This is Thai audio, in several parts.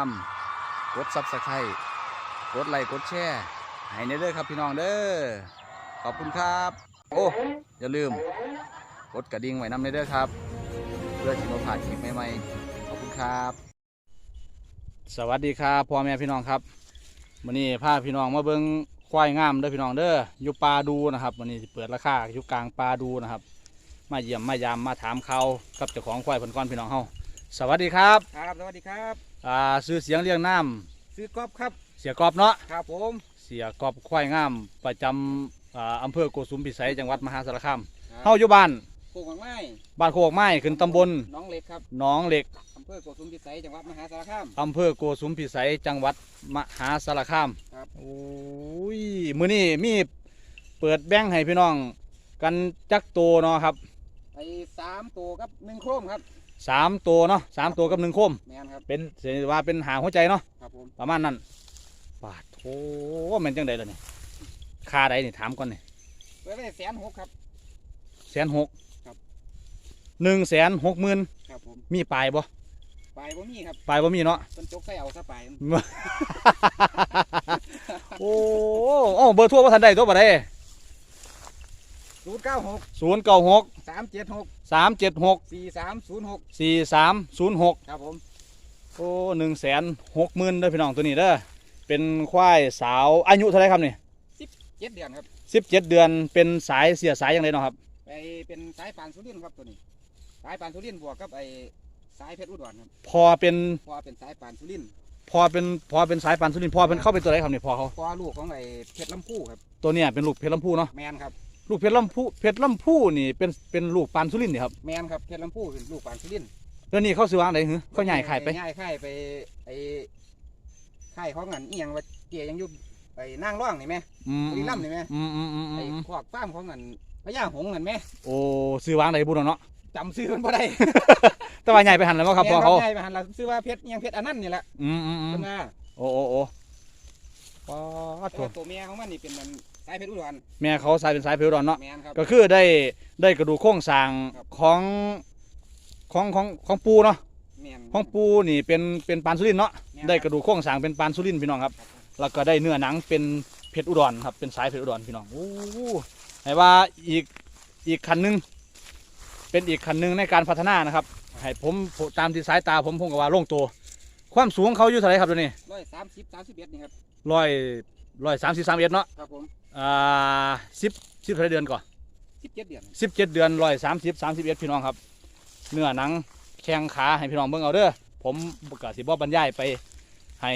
ามกดซับสไครต์กดไลค์กดแชร์ให้ในเด้อครับพี่น้องเด้อขอบคุณครับ โอ้อย่าลืม กดกระดิ่งไว้นำในเด้อครับ เพื่อที่เราผ่านคลิปใหม่ๆขอบคุณครับ สวัสดีครับพ่อแม่พี่น้องครับวันนี้พาพี่น้องมาเบิ้งควายงามเด้อพี่น้องเด้ออยู่ปลาดูนะครับวันนี้เปิดราคาอยู่กลางปลาดูนะครับมาเยี่ยมมายามมาถามเขากับเจ้าของควายผลก้อนพี่น้องเฮาสวัสดีครับ ครับ สวัสดีครับ อ่าซื้อเสียงเรียงน้ซื้อกอล์ฟครับำเสียกอบเนาะครับผมเสียกอบควายงาม ประจำอ่าอำเภอโกสุมพิสัยจังหวัดมหาสารคามครับเฮาอยู่บ้าน ปลูกหวังไม้บ้านโคกไม้ขึ้นตำบลหน้องเล็กครับหนองเหล็กอำเภอโกสุมพิสัยจังหวัดมหาสารคาม อำเภอโกสุมพิสัยจังหวัดมหาสารคามครับ โอ้ยมื้อนี้มีเปิดแบ่งให้พี่น้อง กันจักโตวเนาะครับ ไปสามตัวกับหนึ่งโคมครับ สามตัวเนาะสามตัวกับหนึ่งโคม แมนครับเป็นเสียว่าเป็นหางหัวใจเนาะครับผมประมาณนั้นบาทโอ้แมันจังใดล่ะนี่ค่าใดนี่ถามก่อนนี่เปิดไปแสนหกครับ แสนหกครับ หนึ่งแสนหกหมื่นครับผมมีปลายบ่ปลายบ่มีครับปลายบ่มีเนาะเป็นจกใส่เอาซะปลายโอ้โอ้เบอร์โทั่วว่าทันใดตัวบ่ได้ ศูนย์เก้าหกศูนย์เก้าหกสามเจ็ดหกสามเจ็ดหกสี่สามศูนย์หกสี่สามศูนย์หกครับผมโอ้หนึ่งแสนหกหมื่นเด้อพี่น้องตัวนี้เด้อเป็นควายสาวอายุเท่าไหรครับนี่เจ็ดเดือนครับสิบเจ็ดเดือนเป็นสายเสียสายยังไงเนาะครับไปเป็นสายปานสุรินทร์ครับตัวนี้ สายปานสุรินทร์บวกกับไอ้สายเพชรอุดรครับพอเป็นพอเป็นสายปานสุรินทร์พอเป็นพอเป็นสายปานสุรินทร์พอเป็นเข้าเป็นตัวไหนครับนี่พอเขาพอลูกของไอ้เพชรลำพูครับตัวเนี้ยเป็นลูกเพชรลำพูเนาะแมนครับ ลูกเพชรลำพูเพชรลำพูนี่เป็นเป็นลูกปานสุรินทร์นี่ครับแมนครับเพชรลำพูเป็นลูกปานสุรินทร์แล้วนี่เขาซื้อวางไหนหือเขาใหญ่ขายไปง่ายขายไปไอ้ขายของเงินอีหยังว่าเกียยังอยู่ไอ้นางร่องนี่ไหมอืมบุรีรัมย์นี่ไหมอืมอืมอืมอืไอ้มขวากฟ้าร์มของเงินพญาหงส์เงินไหมโอ้ซื้อวางไหนบุญเนาะจำซื้อมันบ่ได้แต่ว่าใหญ่ไปหันแล้วมั้งครับพอเขาใหญ่ไปหันเราซื้อว่าเพชรอิหยังเพชรอันนั้นนี่แหละอืมอืมอืมเป็นว่าโอ้โอ้โอ้ป๊าดแต่โถ่ว่าตัวเมียของมันนี่เป็นมันสายเพชรอุดรแม่เขาสายเป็นสายเพลรอนเนาะแมนครับ ก็คือได้ได้กระดูกโครงสร้างครับ ของของของของปูเนาะแมน ของปูนี่เป็นเป็นปานสุรินทร์เนาะแม่นได้กระดูกโครงสร้างเป็นปานสุรินทร์พี่น้องครับ แล้วก็ได้เนื้อหนังเป็นเพชรอุดรครับเป็นสายเพชรอุดรพี่น้องโอ้ให้ว่าอีกอีกคันหนึงเป็นอีกคันหนึงในการพัฒนานะครับให้ผมตามที่สายตาผมผมก็ว่าโล่งตัวความสูงเขาอยู่เท่าไหรครับตัวนี้ร้อยสามสิบสามสิบเอ็ดนี่ครับร้อยร้อยสามสิบสามเอ็ดเนาะครับผม อ่าสิบสิบเท่าไหรเดือนก่อนสิบเจ็ดเดือนสิบเจ็ดเดือนร้อยสามสิบสามสิบเอ็ดพี่น้องครับ เนื้อหนังแข้งขาให้พี่น้องเบิ่งเอาเด้อผมกสิบ่บรรยายไปให้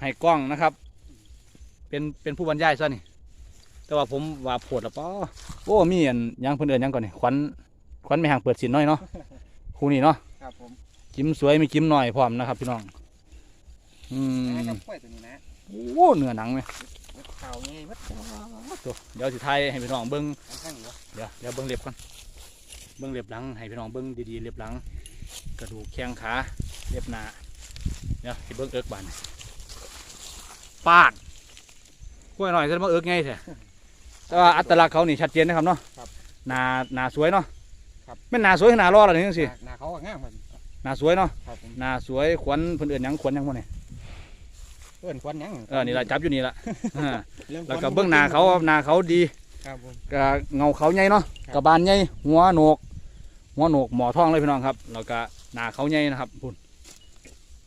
ให้กล้องนะครับ เป็นเป็นผู้บรรยายซะนี่ แต่ว่าผมว่าโพดแล้วป้อโอ้มีอันหยังเพิ่นเอิ้นหยังก่อนนี่ขวัญขวัญไม่ห่างเปิดสินน้อยเนาะคู่นี้เนาะครับผมจิ้มสวยมีจิ้มหน่อยพร้อมนะครับ พี่น้อง อืมนะครับกล้วยตัวนี้นะโอ้เนื้อหนังไหม ข่าวง่ายมัดตัวเดี๋ยวสิไทายให้พี่น้องเบิ่งอันข้างนี้วะเดี๋ยวเดี๋ยวเบิ้งเล็บก่อนเบิ้งเล็บหลังให้พี่น้องเบิ้งดีๆเล็บหลัง กระดูกแข้งขาเล็บหน้าเดี๋ยวสิเบิ้งเอิกบานปาดกล้วยหน่อยจะมาเอิกไงแท้แต่ว่าอัตลักษณ์เขานี่ชัดเจนนะครับเนาะหน้าหน้าสวยเนาะไม่นหน้าสวยหน้ารอดอะไรนี่จังสิหน้าเขาก็งามครับหน้าสวยเนาะครับผมหน้าสวยขวัญเพิ่นเอื่นหยังขวัญหยังพวกนี้ เพื่อนควันหยังเออนี่ละจับอยู่นี่ละอ่ารื่องแล้วก็ควัเบิ้งหน้าเขาหน้าเขาดีครับผม ก็เงาเขาใหญ่เนาะครับ กระบาลใหญ่หัวโหนก หัวโหนกหมอทองเลยพี่น้องครับแล้วก็หน้าเขาใหญ่นะครับพุ่น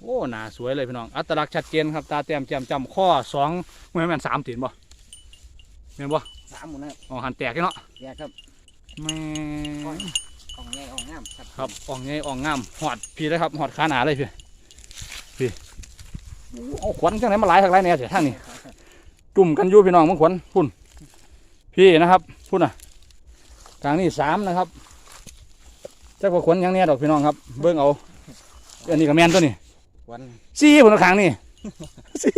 โอ้หน้าสวยเลยพี่น้องอัตลักษณ์ชัดเจนครับตาเต็มแจ่มจำข้อสองไม่แม่นสามตีนบ่แม่นบ่สามหมุนนะครับอ๋อหันแตกเนาะแยกครับแม่อ่อนอ่องใหญ่อ่องงามครับครับอ่องใหญ่อ่องงามหอดพี่เลยครับหอดขาหนาเลยพี่พี่โอ้ เอาขวัญจังไหนมาหลายทักหลายแหน่เสียทางนี้จุ่มกันอยู่พี่น้องมึงขวัญพุ่น พี่นะครับพุ่นอะกลางนี่สามนะครับจักว่าขวัญหยังเนี่ยดอกพี่น้องครับ เบิ่งเอาอันนี้ก็แมนตัวนี้ควันสี่พุ่นละข้างนี่สี่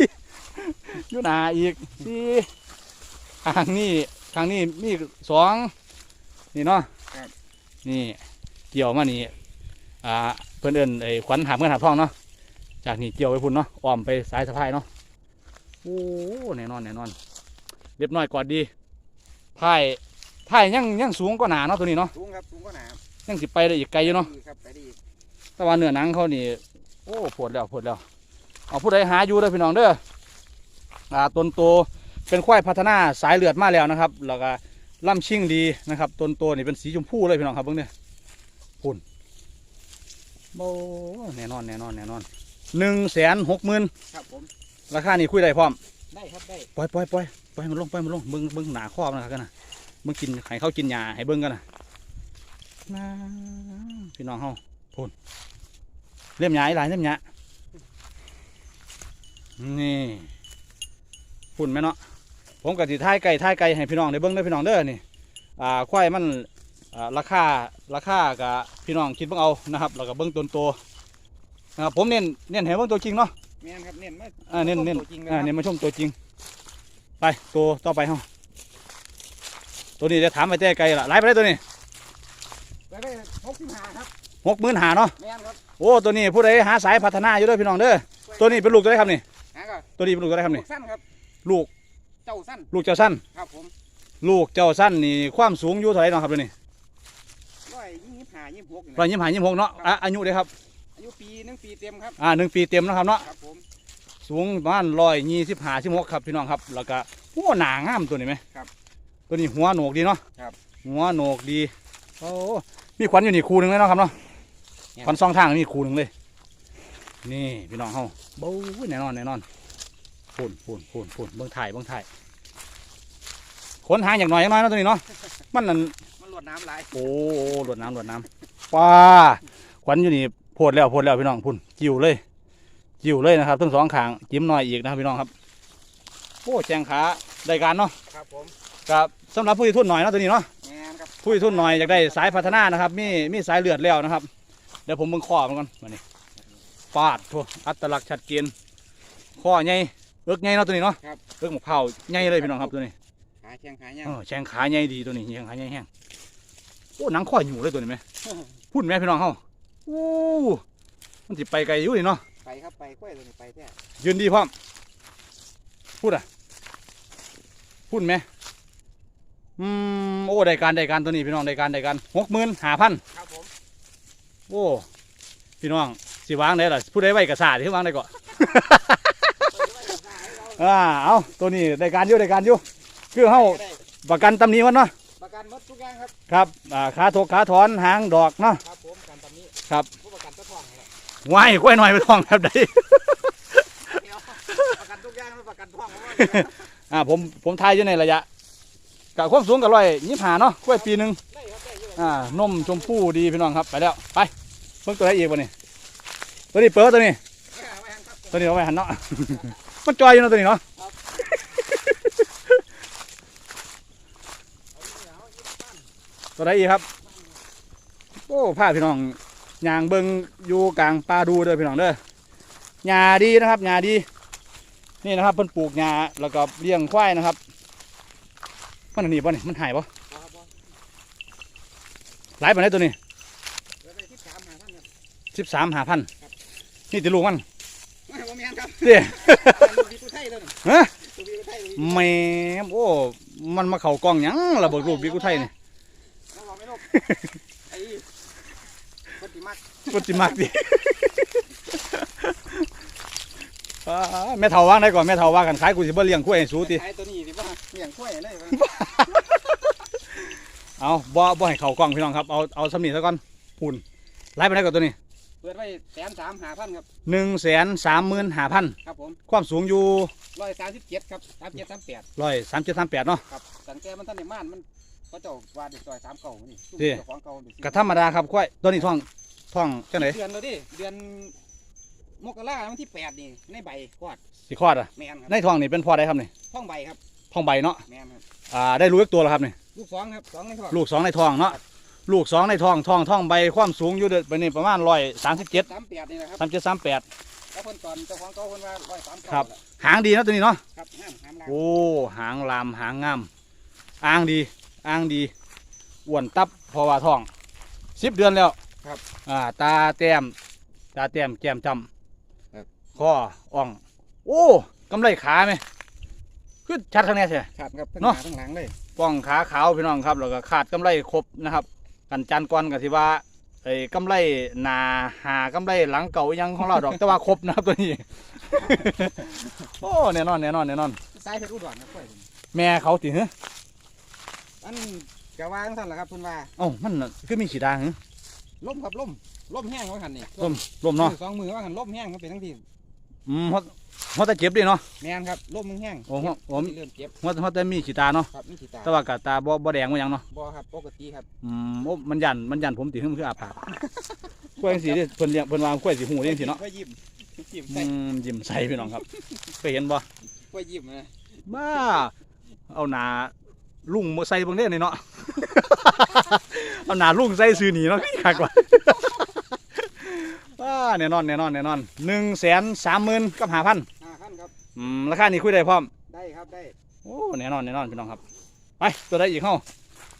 อยู่หนาอีกสี่ข้างนี่ข้างนี่มีสองนี่เนาะนี่เกี่ยวมานี่อ่าเพื่อนเอินไอ้ขวัญหามเงินหาทองเนาะ จากนี่เกี่ยวไปพุ่นเนาะอ้อมไปสายสะพายเนาะโอ้แน่นอนแน่นอนเรียบน้อยกอดดีพายพายยังยังสูงก็หนาเนาะตัวนี้เนาะสูงครับสูงก็หนาครับยังสิไปได้อีกไกลอยู่เนาะดีครับไปได้อีกแต่ว่าเนื้อหนังเขานี่โอ้ปวดแล้วปวดแล้วเอาผู้ใดหาอยู่เด้อพี่น้องเด้ออ่าตนโตเป็นควายพัฒนาสายเลือดมาแล้วนะครับ แล้วก็ล่ำชิ่งดีนะครับตนโตนี่เป็นสีชมพูเลยพี่น้องครับเบิ่งเนี่ยพุ่นโอ้แน่นอนแน่นอนแน่นอน หนึ่งแสนหกหมื่นครับผมราคานี่คุยได้พร้อมได้ครับได้ปล่อยปล่อยปล่อยปล่อยให้มันลงปล่อยมันลงเบิ้งเบิ้งหนาครอบนะครับกันนะเบิ้งกินให้เขากินหญ้าให้เบิ้งกันนะนะพี่น้องเฮาพูนเล่มหญ้าอีหลายเล่มหญ้านี่พูนไหมเนาะผมกับสีท้ายไก่ท้ายไก่ให้พี่น้องได้เบิ้งได้อพี่น้องเด้อนี่อ่าควายมันอ่าราคาราคากับพี่น้องคิดเบิ่งเอานะครับแล้วก็เบิ้งต้นโต นะครับผมเน้นเน้นให้เบิ้งตัวจริงเนาะแม่นครับเน้นมาอ่าเน้นเน้นตัวจริงเลยอ่าครับเน้นมาชมตัวจริง ไปตัวต่อไปเฮาตัวนี้จะถามไปแต่ไกลละไล่ไปได้ตัวนี้ไปได้หกสิบห้าครับหกหมื่นหาเนาะแม่นครับโอ้ตัวนี้ผู้ใดหาสายพัฒนาอยู่เด้วยพี่น้องเด้อตัวนี้เป็นลูกตัวได้ครับนี่หาก็ตัวนี้เป็นลูกตัวได้ครับลูนี่กสั้นครับลูกเจ้าสั้นลูกเจ้าสั้นครับผมลูกเจ้าสั้นนี่ความสูงอยู่เท่าไหร่เนาะครับตัวนี้ร้อยยี่สิบห้ายี่สิบหกนี่ร้อยนะยี่สิบห้ายี่สิบหกเนาะอะอายุเลยครับอายุปีหนึ งปีเต็มครับอ่าหนึ่งปีเต็มเนาะครับเนาะครับผมสูงประมาณร้อยยี่สิบห้าสิบหกครับพี่น้องครับ แล้วก็โอ้หนางามตัวนี้ไหมครับ ตัวนี้หัวโหนกดีเนาะครับ หัวโหนกดีโอ้มีขวัญอยู่นี่คูหนึ่งเลยเนาะครับเนาะเนี่ย ขวัญสองทางนี่คูหนึ่งเลย นี่พี่น้องเฮาเบ้าแน่นอนแน่นอนพูนพูนพูนพูนเบื้องถ่ายเบื้องถ่ายขนหางอย่างหน่อยอย่างน้อยเนาะตัวนี้เนาะมันนั่น มันหลวดน้ำไหลายโอ้หลวดน้ำหลวดน้ำป้าขวัญอยู่นี่โพดแล้วโพดแล้วพี่น้องพุ่นจิ๋วเลยจิ๋วเลยนะครับทั้งสองขางจิ้มหน่อยอีกนะครับพี่น้องครับโอ้แจงขาได้การเนาะครับผมกับสำหรับผู้ที่ทุนหน่อยเนาะตัวนี้เนาะแม่นครับผู้ที่ทุนหน่อยอยากได้สายพัฒนานะครับ มีมีสายเลือดแล้วนะครับ เดี๋ยวผมเบิ่งข้อมันก่อนมานี่ปาดทั่วอัตลักษณ์ชัดเจนข้อใหญ่เอิกใหญ่เนาะตัวนี้เนาะเอิกหมกเผาใหญ่เลยพี่น้องครับตัวนี้ขาแข้งขาเนี่ยเออแชงขาใหญ่ดีตัวนี้แชงขาใหญ่แห้งโอ้หนังข้ออยู่เลยตัวนี้ไหมพูดไหมพี่น้องเฮาโอ้มันสิไปไกลอยู่นี่เนาะไปครับไปกล้วยตัวนี้ไปแท้ยืนดีพร้อมพูดอะพูดไหมอืมโอ้ได้การได้การตัวนี้พี่น้องได้การได้การหกหมื่นห้าพันครับผมโอ้พี่น้องสิวางได้ล่ะผู้ใดไว้กระสาที่วางได้ก่อนอ่าเอาตัวนี้ได้การอยู่ได้การอยู่คือเฮาได้ประกันตำหนี้มันเนาะประกันหมดทุกอย่างครับครับอ่าขาถกขาถอนหางดอกเนาะครับผมการตำนี้ ครับผู้ประกันเจ้าของนี่แหละไหวกล้วยหน่อยไปทองแบบใดเดี๋ยวประกันทุกอย่างไม่ประกันท้องเพราะว่าอ่าผมผมทายอยู่ในระยะกับความสูงกับร้อยยี่ห้าเนาะกล้วยปีหนึ่งได้ครับได้อยู่อ่านมชมพู่ดีพี่น้องครับไปแล้วไปเพิ่งตัวไหนอีกวะนี่ตัวนี้เปิดตัวนี้เอาไว้ให้ครับตัวนี้เอาไว้หันเนาะมันจอยอยู่เนาะตัวนี้เนาะเอาอีกแล้วอีกบ้านตัวไหนอีกครับ โอ้ผ้าพี่น้อง ยางเบิงอยู่กลางป่าดูเด้อพี่น้องเด้อหญ้าดีนะครับหญ้าดี นี่นะครับเพิ่นปลูกหญ้าแล้วก็เลี้ยงควายนะครับ มันอันนี้ป่ะนี่มันหายป่ะเอาครับผมหลายปานไหนตัวนี้เดี๋ยวไปที่สามหาท่านครับสิบสามหาพันนี่ติลูกมันไม่ผมแมนครับเด้ลูกพี่กูไทยเลยนี่ฮะลูกพี่กูไทยลูกพี่แหม่โอ้ มันมาเข่ากล้องหยังระเบิดลูกบิ๊กอุทัยนี่น้องบอกไม่ลูกไอ้คนที่มั กปฏิมากดิอ่าแม่เฒ่าว่างได้ก่อนแม่เฒ่าว่ากันขายกูสิบ่เลี้ยงกล้วยให้สูติไอ้ตัวนี้ดิว่าเลี้ยงกล้วยเลยว่าเอาบ่บ่ให้เข้ากล้องพี่น้องครับเอาเอาสำนีซะก่อนปุ่นไล่ไปได้ก่อนตัวนี้เปิดไว้แสนสามหาพันครับหนึ่งแสนสามหมื่นห้าพันครับผมความสูงอยู่ร้อยสามสิบเจ็ดครับสามเจ็ดสามแปดร้อยสามเจ็ดสามแปดเนาะครับตั้งแต่มันท่านในม่านมันเขาเจ้าว่าเด็กซอยสามเก่านี่ซุ่มเด้เจ้าของเก่าเด็กกระธรรมดาครับกล้วยตัวนี้ท้อง ท้องจังไหนเดือนแล้วดิเดือนมกราวันที่แปดนี่ในใบกอดสิคลอดอะแมนครับในท้องนี่เป็นพ่อได้ครับนี่ท้องใบครับท้องใบเนาะแมนครับอ่าได้รู้อีกตัวแล้วครับนี่ลูกสองครับสองในท้องลูกสองในท้องเนาะลูกสองในท้องท้องท้องใบความสูงอยู่เดือนไปนี่ประมาณร้อยสามสิบเจ็ดสามแปดนี่นะครับสามเจ็ดสามแปดแล้วคนตอนเจ้าของเก่าคนว่าร้อยสามครัเก่าบหางดีเนาะตัวนี้เนาะครับห้ามห้ามลางโอ้หางลามหางงามอ้างดีอ้างดีอ้วนตับเพราะว่าท้องสิบเดือนแล้ว ครับอ่าตาแต้มตาแต้มแก้มจครับำข้ออ่อง โอ้กำไรขาไหมคือชัดข้างในใช่ครับครับทั้งหเนาะ น้าทั้งหลังเลยป้องขาขาวพี่น้องครับแล้วก็ขาดกำไรครบนะครับ กันจันกรกับที่ว่าไอ้กำไรหนาหากำไรหลังเก่าอิหยังของเราดอก แต่ว่าครบนะครับตัวนี้ โอ้แน่นอนแน่นอนแน่นอน สายเพชรอุดรครับค่อยผมแม่เขาติเหรออันกะวางสั่นแหละครับเพิ่นว่าเอ้ามันน่ะคือมีขีดาเหรอ ล่มครับล่มล่มแห้งว่าหันนี่ร่มร่มเนาะมือสองมือว่าหันล่มแห้งมันเป็นทั้งทีอืมฮอดฮอดแต่เจ็บดิเนาะแม่นครับล่มมึงแห้งโอ้โหผมเริ่มเจ็บฮอดฮอดแต่มีขีดาเนาะครับมีขีตาแต่ว่ากะตาบ่บ่แดงบ่หยังเนาะบ่ครับปกติครับอืมโอ้มันยันมันยันผมติคือมันคืออาปากกล้วยจังซี่เด้เพิ่นเลี้ยงเพิ่นว่ากล้วยสิหูเด้จังซี่เนาะค่อยยิ้มยิ้มอืใส่มยิ้มใส่พี่น้องครับเคยเห็นบ่ค่อยยิ้มนะบ้าเอาหนาลุงมาใส่เบางเด้นี่เนาะ เอาหนาลุงใส่ซื้อหนีเนาะคักว่าบ้าแน่นอนแน่นอนแน่นอนหนึ่งแสนสามหมื่นกับห้าพันห้าขั้นครับ อืมราคานี้คุยได้พร้อม ได้ครับได้โอ้แน่นอนแน่นอนพี่น้องครับ ไปตัวใดอีกเข้า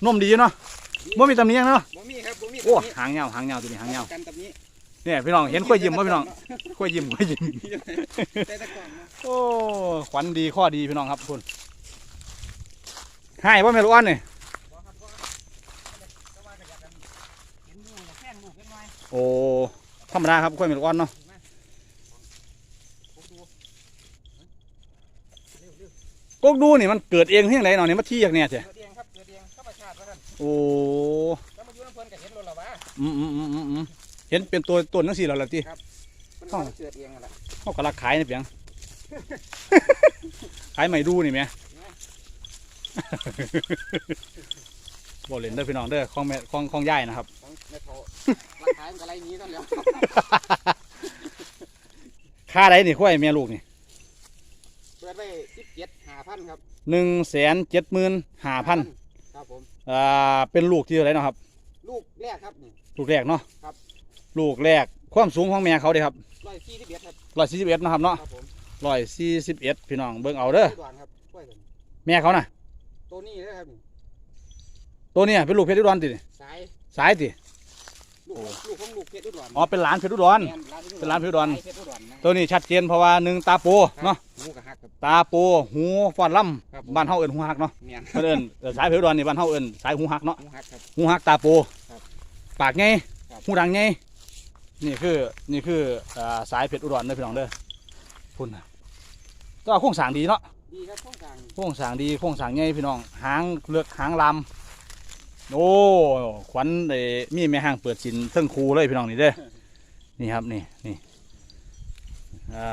นมดีอยู่เนาะบ่มีตำหนิหยังเนาะบ่มีครับบ่มีโอ้ตรงนี้หางยาวหางยาวตัวนี้หางยาวกันแบบนี้เนี่ยพี่น้องเห็นกล้วยยิ้มบ่พี่น้องกล้วยยิ้มกล้วยยิ้มได้แตะกล่องนะโอ้ขวัญดีข้อดีพี่น้องครับคุณให้ว่าแม่ลูกอ่อนนี่ บ่ครับบ่แต่ว่าก็อยากกันเห็นหมูอยากแข้งลูกเล็กน้อย โอ้ธรรมดาครับกล้วยแม่ลูกอ่อนเนาะผมดูเร็วเร็วกกดูนี่มันเกิดเองเพียงไรเนาะนี่มาเที่ยงเนี่ยเจ้เกิดเองครับเกิดเองธรรมชาติว่าท่านโอ้แล้วมาอยู่น้ำเพิ่นก็เห็นรถและวะอืมอืมอืมอืมอืมเห็นเป็นตัวต้นนังสี่แล้วล่ะที่มันอ้าวมันเกิดเองนั่นแหละเขากำลังขายนี่เพียงขายไม่ดูนี่แหม่ บอกเล่นเด้อพี่น้องเด้อของแม่ของของย่ายนะครับของแม่โถราคามันก็ไรนี้นั่นแหล้วค่าใดนี่ข้อยแม่ลูกนี่เปิดไว้สิบเจ็ดห้าพันครับหนึ่งแสนเจ็ดหมื่นห้าพันครับผมอ่าเป็นลูกที่เท่าไหรเนาะครับ ลูกแรกครับนี่ลูกแรกเนาะครับ ลูกแรกความสูงของแม่เขาเด้ครับร้อยสี่สิบเอ็ดครับร้อยสี่สิบเอ็ดนะครับเนาะครับผมร้อยสี่สิบเอ็ดพี่น้องเบิ่งเอาเด้อด่วนครับกล้วยตัวนี้แม่เขาน่ะตัวนี้นะครับนี่ ตัวเนี้เป็นลูกเพชรอุดรตินี่สายสายติลูกของลูกของลูกเพชรอุดรอ๋อเป็นหลานเพชรอุดรแม่นร้านเป็นร้านเพชรอุดรสายเพชรอุดรนะตัวนี้ชัดเจนเพราะว่าหนึ่งตาโปเนาะหมูกระหักครับตาโปหูฟอนล่ครับผมำบ้านเฮาเอิ้นหูหักเนาะเมียนเพิ่นเอิ้นเอ่อสายเพชรอุดรนี่บ้านเฮาเอิ้นสายหูหักเนาะหมูหักครับหูหักตาโปครับปากไงครับหูดังไงนี่คือนี่คืออ่าสายเพชรอุดรเด้อพี่น้องเด้อพุ่นน่ะก็โครงสร้างดีเนาะดีครับช่องกลางโครงสร้างดีโครงสร้างใหญ่พี่น้องหางเลือกหางลำ โอ้ขวัญเอ้มีแม่ห้างเปิดสินเทั้งครูเลยพี่น้องนี่เด้อนี่ครับนี่นี่อ่า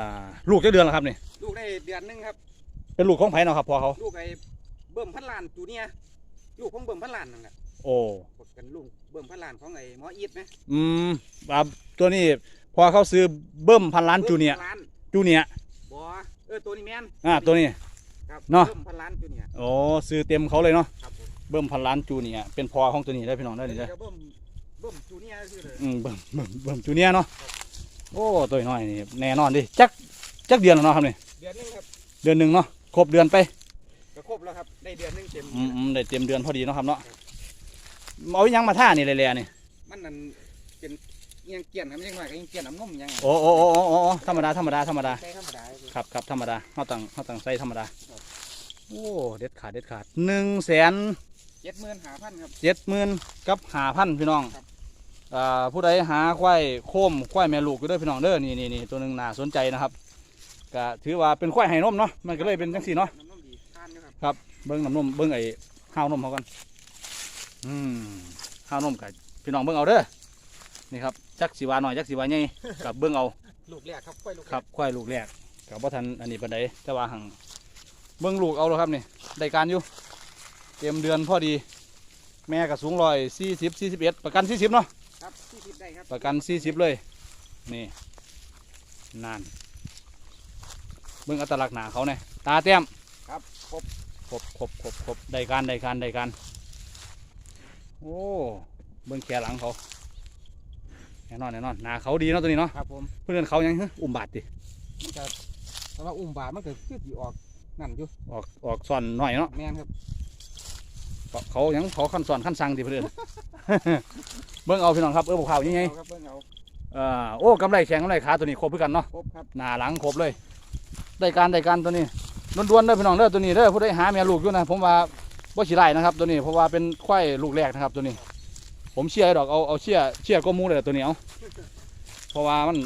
ลูกจะเดือนแล้วครับนี่ลูกได้เดือนหนึงครับ เป็นลูกของไผ่เนาะครับพ่อเขา ลูกไอ้เบิ่มพันล้านจูเนียร์ลูกของเบิ่มพันล้านนั่นแหละโอ้กันลูกเบิ่มพันล้านของไอ้หมออีดไหมอืมอ่าตัวนี้พอเขาซื้อเบิ้มพันล้านจูเนียร์บิ่มพัล้านจูเนียร์บ่เออตัวนี้แม่นอ่าตัวนี้ ครับเนาะเบิ่มพันล้านจูเนียร์โอ้ซื้อเต็มเขาเลยเนาะครับผม เบิ้มพันล้านจูเนียร์เป็นพอของตัวนี้ได้อพี่น้องได้อนี่ได้อเดี๋ยวเบิ่มเบิ่มจูเนียร์คือเลยอืมเบิ้มเบิ้มเบิ้มจูเนียร์เนาะโอ้ตัวน้อยนี่แน่นอนดิจักจักเดือนแล้วเนาะครับนี่เดือนหนึงครับเดือนหนึ่งเนาะครบเดือนไปก็ครบแล้วครับได้เดือนหนึงเต็มอืมอืมได้เต็มเดือนพอดีเนาะครับเนาะเอาอิหยังมาท่านี่แหล่ๆนี่มันนั่นเป็นเอียงเกียนครับยังไงก็ยังเกียนน้ำนมยังไงโอ้โอ้โอ้โอ้โอ้ธรรมดาธรรมดาธรรมดาใช้ธรรมดาเลยครับครับธรรมดาเขาตั้งเขาตั้งใส่ธรรมดาครับโอ้เด็ดขาดเด็ดขาดหนึ่งแสน เจ็ดหมื่นห้าพันครับ เจ็ดหมื่นกับหาพันพี่น้องครับ อ่าผู้ใดหาควายโคมควายแม่ลูกอยู่เด้อพี่น้องเด้อนี่นี่นี่ตัวหนึ่งน่าสนใจนะครับก็ถือว่าเป็นควายไห้นมเนาะมันก็เลยเป็นจังสี่เนาะน้ำนมดีทานอยู่ครับเบิ้งน้ำนมเบิ้งไอ้ห้าวนมเขากันอืมห้าวนมกับพี่น้องเบิ้งเอาเด้อนี่ครับจักสีวาหน่อยจักสีวาใหญ่กับเบิ้งเอา ลูกแรกครับกล้วยลูกแรกครับควายลูกแรกกับพ่ทันอันนี้ปันไดแต่ว่าหังเบิ้งลูกเอาแล้วครับนี่ได้การอยู่ เต็มเดือนพอดี แม่ก็สูงร้อยสี่สิบสี่สิบเอ็ดประกันสี่สิบเนาะครับสี่สิบได้ครับประกันสี่สิบเลย นี่นานเบิ้งอัตลักษณ์หนาเขาเนี่ยตาเต้มครับครบครบครบครบครบได้การได้การได้การโอ้เบิ้งแขนหลังเขาแน่นอนแน่นอนหนาเขาดีเนาะตัวนี้เนาะครับผมเพื่อนเขายังหึอุ้มบาดดิมันจะแต่ว่าอุ้มบาทมันก็คือสีออกนั่นอยู่ออกออกซ่อนหน่อยเนาะแม่นครับ เขาเขายังเขาขั้นซ่อนขั้นสั่งดิเพื่อน เบิ้งเอาพี่น้องครับเออบุกเขายังไงเอาครับเบิ่งเอาเอ่อโอ้กำไรแข็งกำไรขาตัวนี้ครบเพื่อกันเนาะครบครับหน้าหลังครบเลย ได้การได้การตัวนี้ล้วนๆเด้อพี่น้องเด้อตัวนี้เด้อผู้ใดหาแม่ลูกอยู่นะผมว่าบ่สิไล่นะครับตัวนี้เพราะว่าเป็นควายลูกแรกนะครับตัวนี้ ผมเชื่อดอกเอาเอาเชื่อเชื่อก็มูเลยตัวเหนียวเพราะว่ามัน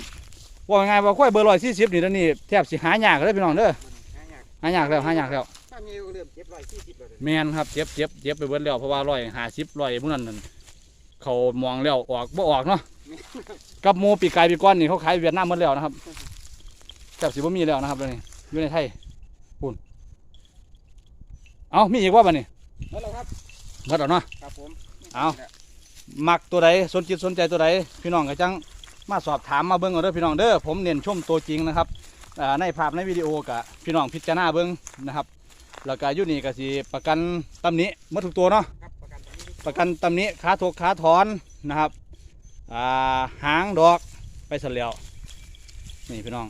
ว่าไงายๆว่าควายเบอร์ร้อยสี่สิบนี่ตอนนี้แทบสิหายากเลยพี่น้องเด้อมันหายากหายากแล้วหายากแล้วถ้ามีเริ่มเจ็บร้อยสี่สิบ แล้วเด้อแมนครับเจ็บเจ็บเจ็บไปเบิดแล้วเพราะว่าร้อยห้าสิบร้อยพวกนั้นนั่นเขามองแล้วออกบ่ออกเนาะกับหมูปีกไก่ปีก้อนนี่เขาขายเวียดนามหมดแล้วนะครับแทบสิบ่มีแล้วนะครับเลยวนี้อยู่ในไทยปุ่นเอามีอีกว่าบัดนี้หมดแล้วครับหมดแล้วเนาะครับผมเอามักตัวใดสนจิตสนใจตัวใดพี่น้องก็จังมาสอบถามมาเบิ้งเอาเด้อพี่น้องเด้อผมเน้นชมตัวจริงนะครับอ่าในภาพในวิดีโอกะพี่น้องพิจารณาเบิ้งนะครับ แล้วก็อยู่นี่ก็สิประกันตำหนิหมดทุกตัวเนาะครับประกันตรงนี้ประกันตำหนิขาถกขาถอนนะครับอ่าหางดอกไปเสร็จแล้วนี่พี่น้อง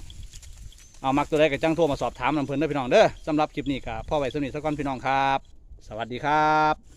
เอามักตัวใดก็จังโทรมาสอบถามนำเพิ่นเด้อพี่น้องเด้อสำหรับคลิปนี้ก็พ่อไว้สนิทสักก่อนพี่น้องครับ สวัสดีครับ